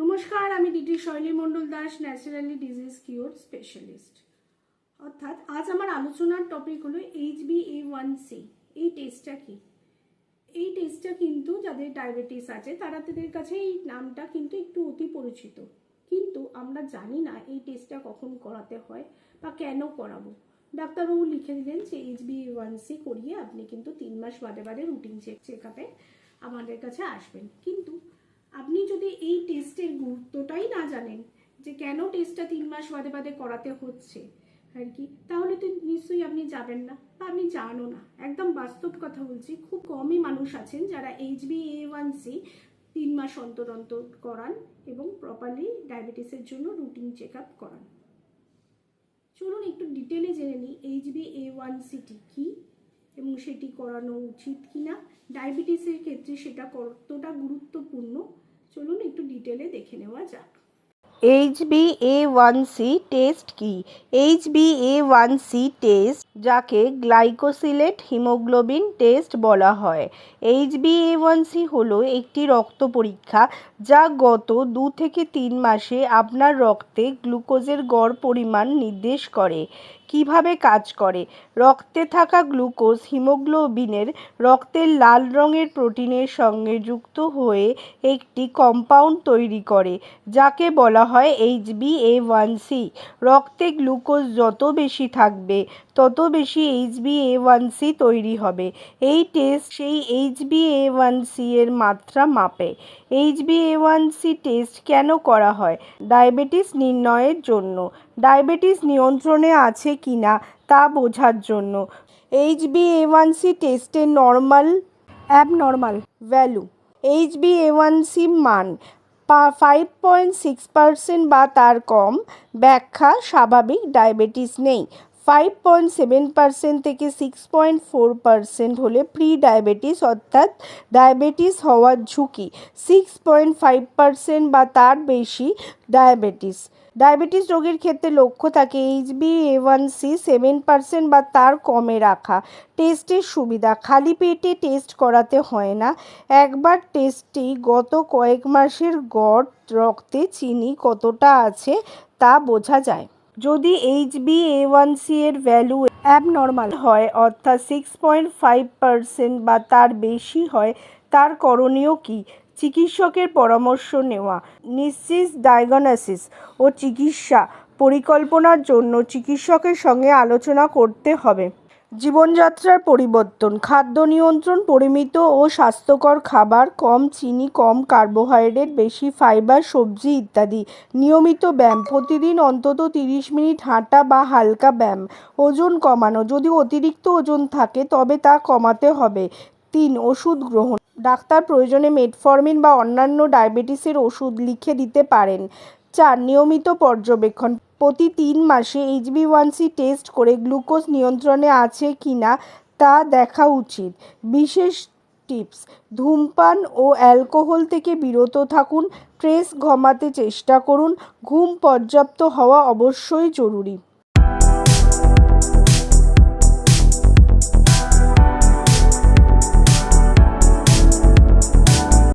নমস্কার, আমি DT Shaili Mondal Das, naturally disease cure specialist. অর্থাৎ আজ আমার আলোচনার টপিক হলো H B A one C এই টেস্টটা কি? এই টেস্টটা কিন্তু যাদের ডায়াবেটিস আছে, তারা তাদের কাছে এই নামটা কিন্তু একটু অতি পরিচিত। কিন্তু আমরা জানি না এই টেস্টটা কখন করাতে হয় বা কেন করাবো। ডাক্তারবাবু লিখে দিলেন যে এইচ বি ওয়ান সি করিয়ে আপনি কিন্তু তিন মাস বাদে বাদে রুটিন চেক চেক আপে আমাদের কাছে আসবেন। কিন্তু আপনি যদি এই টেস্টের গুরুত্বটাই না জানেন যে কেন টেস্টটা তিন মাস বাদে বাদে করাতে হচ্ছে, আর কি, তাহলে তো নিশ্চয়ই আপনি যাবেন না বা আপনি জানো না। একদম বাস্তব কথা বলছি, খুব কমই মানুষ আছেন যারা H B A one C তিন মাস অন্তর অন্তর করান এবং প্রপারলি ডায়াবেটিসের জন্য রুটিন চেক আপ করান। চলুন একটু ডিটেলে জেনে নিই এইচ বি এ ওয়ান সিটি কী? এবং সেটি করানো উচিত কিনা? ডায়াবেটিসের ক্ষেত্রে সেটা কতটা গুরুত্বপূর্ণ? চলুন একটু ডিটেলে দেখে নেওয়া যাক। H B A one C test কি? H B A one C test যাকে গ্লাইকোসিলেট হিমোগ্লোবিন টেস্ট বলা হয়। H B A one C হলো একটি রক্ত পরীক্ষা যা গত দু থেকে তিন মাসে আপনার রক্তে গ্লুকোজের গড় পরিমাণ নির্দেশ করে। কীভাবে কাজ করে? রক্তে থাকা গ্লুকোজ হিমোগ্লোবিনের রক্তের লাল রঙের প্রোটিনের সঙ্গে যুক্ত হয়ে একটি কম্পাউন্ড তৈরি করে, যাকে বলা হয় H B A one C. রক্তে গ্লুকোজ যত বেশি থাকবে, তত বেশি H B A one C তৈরি হবে। এই টেস্ট সেই H B A one C এর মাত্রা মাপে। H B A one C test কেন করা হয়? ডায়াবেটিস নির্ণয়ের জন্য। ডায়াবেটিস নিয়ন্ত্রণে আছে কি না তা বোঝার জন্য। H B A one C টেস্টের normal abnormal value H B A one C মান ফাইভ পয়েন্ট সিক্স পার্সেন্ট বা তার কম, ব্যাখ্যা স্বাভাবিক ডায়াবেটিস নেই। ফাইভ পয়েন্ট সেভেন পার্সেন্ট থেকে সিক্স পয়েন্ট ফোর পার্সেন্ট হলে প্রি ডায়াবেটিস অর্থাৎ ডায়াবেটিস হওয়ার ঝুঁকি। সিক্স পয়েন্ট ফাইভ পার্সেন্ট বা তার বেশি ডায়াবেটিস ডায়াবেটিস রোগীর ক্ষেত্রে লক্ষ্য থাকে H B A one C seven percent বা তার কমে রাখা। টেস্টের সুবিধা, খালি পেটে টেস্ট করাতে হয় না। একবার টেস্টেই গত কয়েক মাসের গড় রক্তে চিনি কতটা আছে তা বোঝা যায়। যদি H B A one C এর ভ্যালু অ্যাবনর্মাল হয়, অর্থাৎ সিক্স পয়েন্ট ফাইভ পার্সেন্ট বা তার বেশি হয়, তার করণীয় কী? চিকিৎসকের পরামর্শ নেওয়া নিশ্চিত ডায়াগনোসিস ও চিকিৎসা পরিকল্পনার জন্য চিকিৎসকের সঙ্গে আলোচনা করতে হবে। জীবনযাত্রার পরিবর্তন, খাদ্য নিয়ন্ত্রণ পরিমিত ও স্বাস্থ্যকর খাবার কম, চিনি কম, কার্বোহাইড্রেট বেশি, ফাইবার, সবজি ইত্যাদি। নিয়মিত ব্যায়াম, প্রতিদিন অন্তত তিরিশ মিনিট হাঁটা বা হালকা ব্যায়াম। ওজন কমানো, যদি অতিরিক্ত ওজন থাকে তবে তা কমাতে হবে। তিন, ওষুধ গ্রহণ ডাক্তার প্রয়োজনে মেটফরমিন বা অন্যান্য ডায়াবেটিসের ওষুধ লিখে দিতে পারেন। চার, নিয়মিত পর্যবেক্ষণ। প্রতি তিন মাসে এইচবি ওয়ান সি টেস্ট করে গ্লুকোজ নিয়ন্ত্রণে আছে কি না তা দেখা উচিত। বিশেষ টিপস ধূমপান ও অ্যালকোহল থেকে বিরত থাকুন স্ট্রেস কমাতে চেষ্টা করুন, ঘুম পর্যাপ্ত হওয়া অবশ্যই জরুরি।